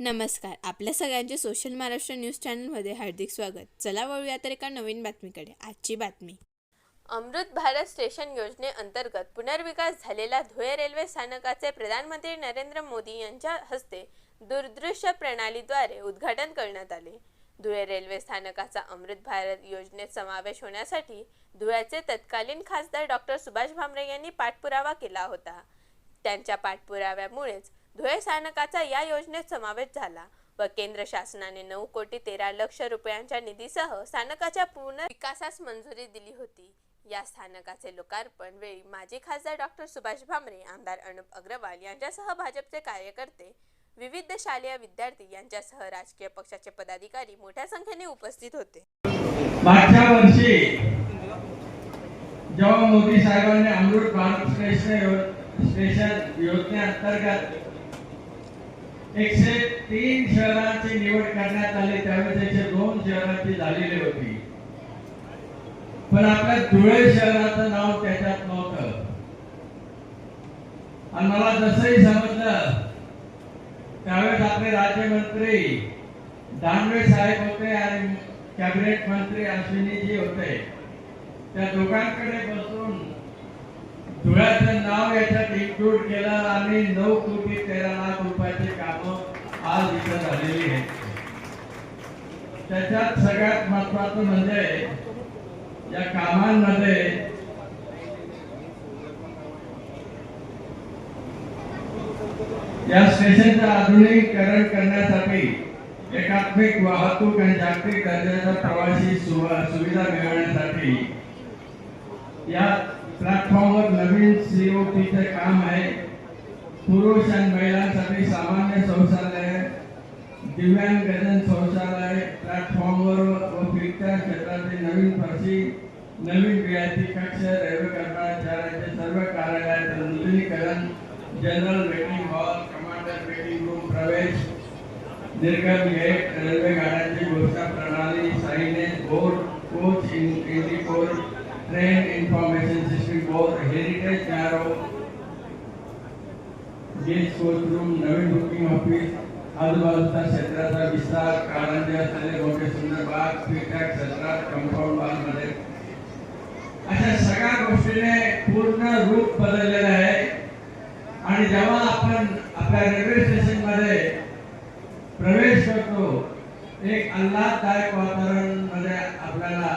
नमस्कार. आपल्या सगळ्यांचे सोशल महाराष्ट्र न्यूज चॅनलमध्ये हार्दिक स्वागत. चला वळूया तर एका नवीन बातमीकडे. आजची बातमी. अमृत भारत स्टेशन योजनेअंतर्गत पुनर्विकास झालेल्या धुळे रेल्वे स्थानकाचे प्रधानमंत्री नरेंद्र मोदी यांच्या हस्ते दूरदृश्य प्रणालीद्वारे उद्घाटन करण्यात आले. धुळे रेल्वे स्थानकाचा अमृत भारत योजनेत समावेश होण्यासाठी धुळ्याचे तत्कालीन खासदार डॉक्टर सुभाष भामरे यांनी पाठपुरावा केला होता. त्यांच्या पाठपुराव्यामुळेच धुळे स्थानकाचा या योजनेत समावेश झाला व केंद्र शासनाने नऊ कोटी तेरा लक्ष रुपयांच्या निधीसह स्थानकाच्या पूर्ण विकासास मंजुरी दिली होती. या स्थानकाचे लोकार्पण वेळी माजी खासदार डॉक्टर सुभाष भामरे आमदार अनुप अग्रवाल यांच्यासह भाजपचे कार्यकर्ते विविध शालेय विद्यार्थी यांच्यासह राजकीय पक्षाचे पदाधिकारी मोठ्या संख्येने उपस्थित होते. मागच्या वर्षी जेव्हा मोदी साहेबांनी अमृत भारत स्टेशन स्टेशन योजनेअंतर्गत एकशे तीन शहरांची निवड करण्यात आली त्यावेळेस एकशे दोन शहरांची झालेली होती. पण आपल्या धुळे शहराचं नाव त्याच्यात नव्हतं. आणि मला जसंही समजलं त्यावेळेस आपले राज्यमंत्री दानवे साहेब होते आणि कॅबिनेट मंत्री अश्विनीजी होते. त्या दोघांकडे बसून धुळ्याचं नाव याच्यात इन्क्लूड केलं आणि नऊ कोटी तेरा लाख रुपयाची काम आज इथं झालेली आहे त्याच्यात सगळ्यात महत्वाचं म्हणजे या कामांमध्ये या स्टेशनचं आधुनिकीकरण करण्यासाठी एकात्मिक वाहतूक आणि जागतिक दर्जाच्या प्रवासी सुविधा मिळवण्यासाठी या प्लॅटफॉर्मवर नवीन सीओटीचे काम आहे. पुरुष आणि महिलांसाठी सामान्य शौचालय दिव्यांगजन शौचालय प्लॅटफॉर्मवर व फिरत्या क्षेत्रातील नवीन फरशी नवीन रियायती कक्ष रेल्वे कर्मचाऱ्यांचे सर्व कार्यालयात नूतनीकरण general waiting hall commander waiting room प्रवेश निर्गम गेट रेल्वे गाड्यांची घोषणा प्रणाली signage board coach in indicator train information system board heritage narrow gate coach Naveen booking office आजूबाजूच्या क्षेत्राचा विस्तार कारंजे असलेले मोठे सुंदर बाग फिरत्या क्षेत्रात कंपाऊंडमध्ये अशा सगळ्या गोष्टीने पूर्ण रूप बदललेलं आहे. आणि जेव्हा आपण आपल्या रेल्वे स्टेशनमध्ये प्रवेश करतो एक आल्हाददायक वातावरणमध्ये आपल्याला